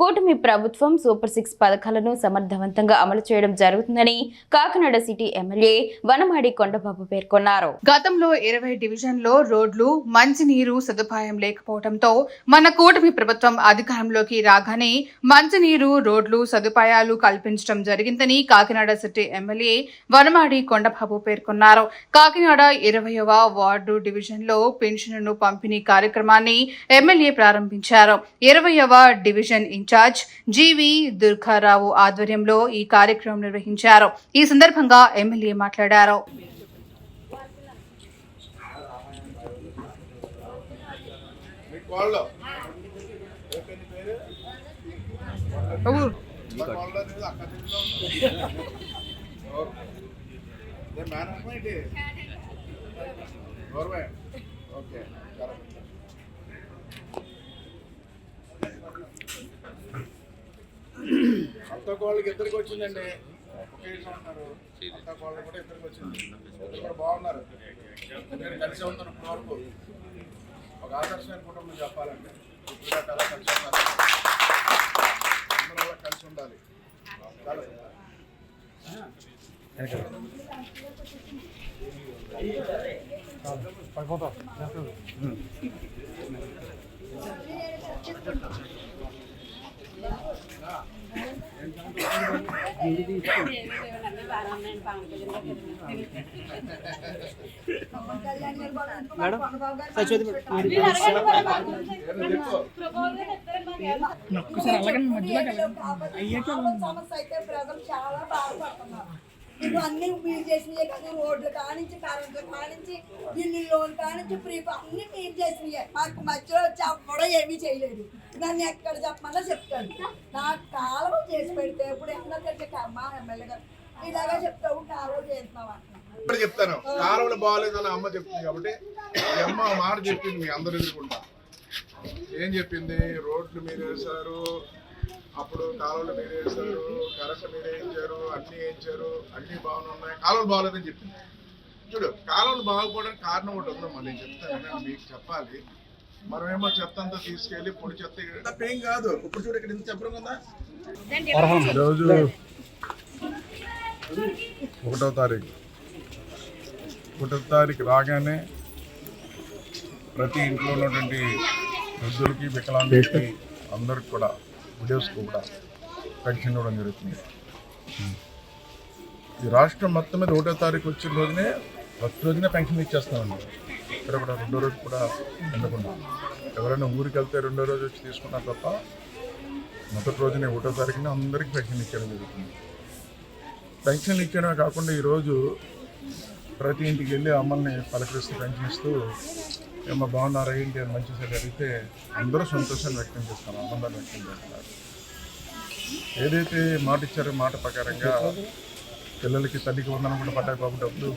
కూటమి ప్రభుత్వం super six పథకాలను సమర్థవంతంగా అమలు చేయడం జరుగుతుందని కాకినాడ సిటీ ఎమ్మెల్యే వనమాడి కొండబాబు పేర్కొన్నారు. గతంలో ఇరవై డివిజన్లో రోడ్లు మంచినీరు సదుపాయం లేకపోవడంతో మన కూటమి ప్రభుత్వం అధికారంలోకి రాగానే మంచినీరు రోడ్లు సదుపాయాలు కల్పించడం జరిగిందని కాకినాడ సిటీ ఎమ్మెల్యే వనమాడి కొండబాబు పేర్కొన్నారు. కాకినాడ ఇరవయవ వార్డు డివిజన్లో పెన్షన్ను పంపిణీ కార్యక్రమాన్ని ఎమ్మెల్యే ప్రారంభించారు. ఇరవయవ డివిజన్ ఇన్ఛార్జ్ జీవి దుర్గారావు ఆధ్వర్యంలో ఈ కార్యక్రమం నిర్వహించారు. ఈ సందర్భంగా ఎమ్మెల్యే మాట్లాడారు. మీ అత్త కోళ్ళకి ఇద్దరికి వచ్చిందండి. ఒకే ఉన్నారు. అత్త కోళ్ళకి కూడా ఇద్దరికి వచ్చింది. కూడా బాగున్నారు. నేను కలిసి ఉన్నాను ఇప్పటి వరకు ఒక ఆదర్శమైన కుటుంబం చెప్పాలంటే. ఇప్పుడు అలా కలిసి ఉండాలి అందరూ కలిసి ఉండాలి. చాలా సమస్య అయితే ప్రజలు చాలా బాధపడుతున్నారు. ఇప్పుడు అన్ని మీరు చేసినాయి కదా రోడ్లు కానించి కరెంట్లు కానించి ఇల్లు లోన్ కానించి ఫ్రీ అన్ని మీరు చేసినాయి. మాకు మధ్యలో వచ్చి కూడా ఏమీ చేయలేదు. నన్ను ఎక్కడ చెప్పమన్నా చెప్తాను నాకు కాలం చేసి పెడితే ఇప్పుడు ఎక్కడ తెచ్చే మా ఎమ్మెల్యే గారు ఇలాగా చెప్తావు కాలం చేస్తున్నావా? ఇప్పుడు చెప్తాను. కాలువలు బాగాలేదని అమ్మ చెప్తుంది కాబట్టి అమ్మ మాట చెప్పింది మీ అందరు ఎదుర్కొంటా ఏం చెప్పింది? రోడ్లు మీరు వేశారు అప్పుడు కాలువలు మీరు వేశారు కరెంట్ మీరు వేయించారు అన్ని వేయించారు అన్ని బాగున్నాయి కాలువలు బాగాలేదని చెప్పింది. చూడు కాలువలు బాగుపోవడానికి కారణం ఒకటి ఉందమ్మా నేను చెప్తాను మీకు చెప్పాలి. మనమేమో చెత్త అంతా తీసుకెళ్ళి పొడి చెత్త తప్పేం కాదు. ఇప్పుడు చూడు ఇక్కడ ఇంత చెప్పడం ఉందా? ఈరోజు ఒకటో తారీఖు. ఒకటో తారీఖు రాగానే ప్రతి ఇంట్లో ఉన్నటువంటి వృద్ధులకి వికలాంగులకి అందరికి కూడా విడోస్కి కూడా పెన్షన్ ఇవ్వడం జరుగుతుంది. ఈ రాష్ట్రం మొత్తం మీద ఒకటో తారీఖు వచ్చిన రోజునే ప్రతి రోజునే పెన్షన్ ఇచ్చేస్తామండి. ఇక్కడ కూడా రెండో రోజు కూడా ఉండకుండా. ఎవరైనా ఊరికి వెళ్తే రెండో రోజు వచ్చి తీసుకున్నా తప్ప మొదటి రోజునే ఒకటో తారీఖున అందరికీ పెన్షన్ ఇచ్చడం జరుగుతుంది. పెన్షన్లు ఇచ్చడమే కాకుండా ఈరోజు ప్రతి ఇంటికి వెళ్ళి అమ్మల్ని పలకరిస్తూ పెన్షన్ ఇస్తూ ఏమో బాగున్నారా? ఏంటి? అని మంచి సరి అడిగితే అందరూ సంతోషాన్ని వ్యక్తం చేస్తున్నారు ఆనందాన్ని వ్యక్తం చేస్తున్నారు. ఏదైతే మాట ఇచ్చారో మాట ప్రకారంగా పిల్లలకి తల్లికి వందనం కూడా పడ్డాయి బాబు డబ్బులు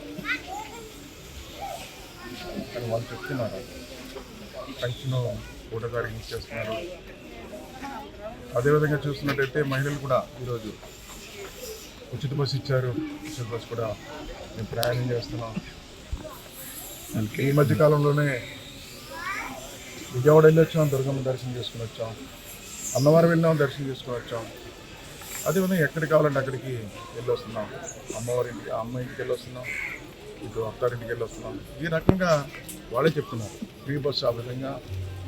అని వాళ్ళు చెప్తున్నారు. పెన్షన్ ఒకటో ఇచ్చేస్తున్నారు అదేవిధంగా చూస్తున్నట్టయితే మహిళలు కూడా ఈరోజు ఉచిత బస్సు ఇచ్చారు. ఉచిత బస్సు కూడా మేము ప్రయాణం చేస్తున్నాం. ఈ మధ్య కాలంలోనే విజయవాడ వెళ్ళి వచ్చాం దుర్గమ్మ దర్శనం చేసుకుని వచ్చాం. అన్నవరం వెళ్ళాం దర్శనం చేసుకుని వచ్చాం. అదేవిధంగా ఎక్కడికి కావాలంటే అక్కడికి వెళ్ళొస్తున్నాం. అమ్మవారి ఇంటికి అమ్మ ఇంటికి ఇటు అత్తారింటికి వెళ్ళొస్తున్నాం. ఈ రకంగా వాళ్ళే చెప్తున్నారు. ఫ్రీ బస్సు ఆ విధంగా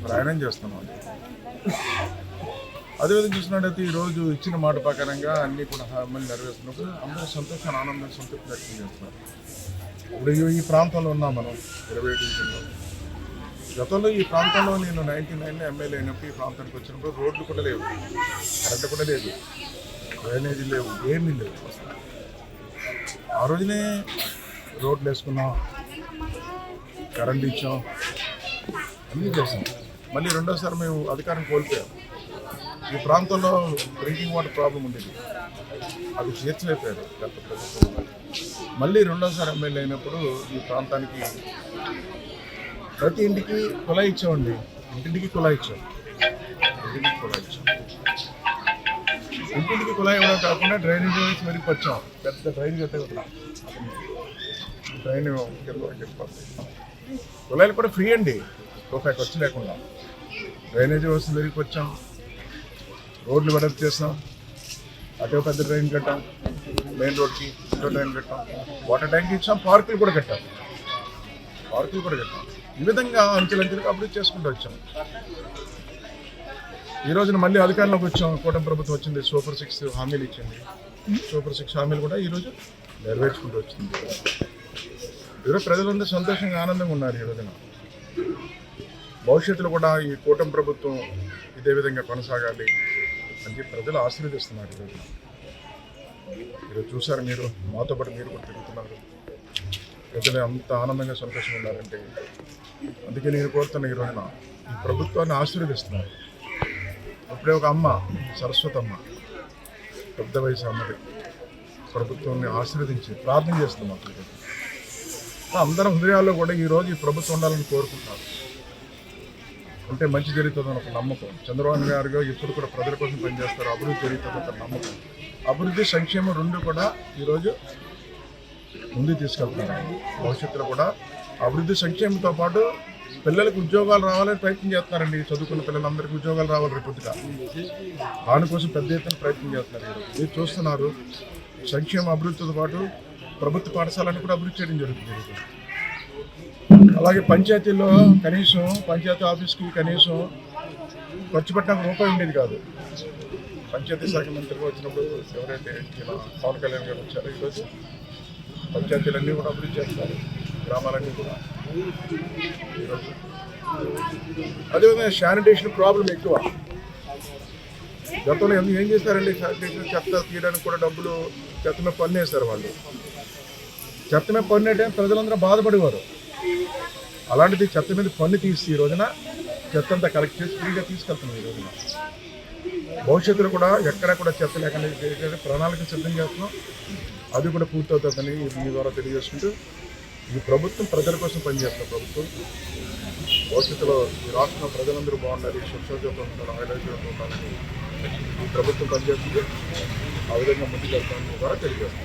ప్రయాణం చేస్తున్నాం. అదేవిధంగా చూసినట్టయితే ఈరోజు ఇచ్చిన మాట ప్రకారంగా అన్నీ కూడా మళ్ళీ నెరవేరుస్తున్నప్పుడు అందరూ సంతోషాన్ని ఆనందం సంతృప్తి వ్యక్తం చేస్తున్నారు. ఇప్పుడు ఈ- ప్రాంతంలో ఉన్నాం మనం ఇరవై ఏడు గతంలో ఈ ప్రాంతంలో నేను నైన్టీ నైన్లో ఎమ్మెల్యే అయినప్పుడు ఈ ప్రాంతానికి వచ్చినప్పుడు రోడ్లు కూడా లేవు. కరెంట్ కూడా లేదు. డ్రైనేజీ లేవు ఏమీ లేవు. ఆ రోజునే రోడ్లు వేసుకున్నాం కరెంట్ ఇచ్చాం అన్నీ చేసాం. మళ్ళీ రెండోసారి మేము అధికారం కోల్పోయాం. ఈ ప్రాంతంలో డ్రింకింగ్ వాటర్ ప్రాబ్లం ఉండేది. అది తీర్చలేకపోయారు గత ప్రభుత్వం. మళ్ళీ రెండోసారి ఎమ్మెల్యే అయినప్పుడు ఈ ప్రాంతానికి ప్రతి ఇంటికి కుళాయి ఇచ్చామండి. ఇంటింటికి కుళాయి ఇచ్చాం. ఇంటింటికి కుళాయి ఇచ్చాం. ఇంటింటికి కుళాయి ఇవ్వడం కాకుండా డ్రైనేజ్ వేసి మెరుగుపరిచాం పెద్ద డ్రైన్ కట్టే డ్రైన్ కింద కుళాయిలు కూడా ఫ్రీ అండి. రూపాయి ఖర్చు లేకుండా. డ్రైనేజ్ వ్యవస్థ మెరుగుపరిచాం రోడ్లు వెడల్పు చేస్తాం అటు పెద్ద డ్రైన్ కట్టాం. మెయిన్ రోడ్కి ఇంకో డ్రైన్ కట్టాం. వాటర్ ట్యాంక్ ఇచ్చాం. పార్కులు కూడా కట్టాం. పార్కులు కూడా కట్టాం. ఈ విధంగా అంచెలంచెలుగా అభివృద్ధి చేసుకుంటూ వచ్చాం. ఈ రోజున మళ్ళీ అధికారంలోకి వచ్చాం. కూటమి ప్రభుత్వం వచ్చింది. సూపర్ సిక్స్ హామీలు ఇచ్చింది. సూపర్ సిక్స్ హామీలు కూడా ఈ రోజు నెరవేర్చుకుంటూ వచ్చింది. ఈరోజు ప్రజలందరూ సంతోషంగా ఆనందంగా ఉన్నారు ఈ రోజున. భవిష్యత్తులో కూడా ఈ కూటమి ప్రభుత్వం ఇదే విధంగా కొనసాగాలి అని చెప్పి ప్రజలు ఆశీర్వదిస్తున్నారు ఈరోజు ఈరోజు చూసారు మీరు మాతో పాటు మీరు కూడా తిరుగుతున్నారు. ప్రజలు అంత ఆనందంగా సంతోషంగా ఉన్నారంటే అందుకే నేను కోరుతున్న ఈ రోజున ఈ ప్రభుత్వాన్ని ఆశీర్వదిస్తున్నారు. అప్పుడే ఒక అమ్మ సరస్వతమ్మ పెద్ద వయసు అమ్మది. ప్రభుత్వాన్ని ఆశీర్వదించి ప్రార్థన చేస్తున్నాం అందరం హృదయాల్లో కూడా ఈరోజు ఈ ప్రభుత్వం ఉండాలని కోరుకుంటారు ఉంటే మంచి జరుగుతుందని ఒక నమ్మకం. చంద్రబాబు గారు ఎప్పుడు కూడా ప్రజల కోసం పనిచేస్తారు. అభివృద్ధి జరుగుతుంది ఒక నమ్మకం. అభివృద్ధి సంక్షేమం రెండు కూడా ఈరోజు ముందుకు తీసుకెళ్తున్నారు. భవిష్యత్తులో కూడా అభివృద్ధి సంక్షేమంతో పాటు పిల్లలకు ఉద్యోగాలు రావాలని ప్రయత్నం చేస్తున్నారండి చదువుకున్న పిల్లలందరికీ ఉద్యోగాలు రావాలి రేపొద్దుగా దానికోసం పెద్ద ఎత్తున ప్రయత్నం చేస్తున్నారు మీరు చూస్తున్నారు సంక్షేమ అభివృద్ధితో పాటు ప్రభుత్వ పాఠశాలను కూడా అభివృద్ధి చేయడం జరుగుతుంది అలాగే పంచాయతీల్లో కనీసం పంచాయతీ ఆఫీస్కి కనీసం ఖర్చు పెట్టడానికి రూపాయి ఉండేది కాదు. పంచాయతీ శాఖ మంత్రిగా వచ్చినప్పుడు ఎవరైతే ఇలా పవన్ కళ్యాణ్ గారు వచ్చారో ఈరోజు పంచాయతీలన్నీ కూడా అభివృద్ధి చేస్తారు గ్రామాలన్నీ కూడా. అదేవిధంగా శానిటేషన్ ప్రాబ్లం ఎక్కువ. గతంలో ఎందుకు ఏం చేస్తారండి? శానిటేషన్ చెత్త తీయడానికి కూడా డబ్బులు చెత్త మీద పన్ను వేస్తారు వాళ్ళు. చెత్త మీద పన్ను అంటే ప్రజలందరూ బాధపడేవారు. అలాంటిది చెత్త మీద పన్ను తీసి ఈ రోజున చెత్త అంతా కలెక్ట్ చేసి ఫ్రీగా తీసుకెళ్తున్నాం ఈ రోజున. భవిష్యత్తులో కూడా ఎక్కడ కూడా చెత్త లేకుండా ప్రణాళిక సిద్ధం చేస్తున్నాం. అది కూడా పూర్తవుతుందని మీ ద్వారా తెలియజేసుకుంటూ ఈ ప్రభుత్వం ప్రజల కోసం పనిచేస్తున్న ప్రభుత్వం. భవిష్యత్తులో ఈ రాష్ట్రంలో ప్రజలందరూ బాగుండాలి సురక్షితంగా ఉండాలి ఆయుర్వేదంతో ఉండాలని ఈ ప్రభుత్వం పనిచేస్తుంది. ఆ విధంగా ముందుకు వెళ్తామని కూడా తెలియజేస్తాం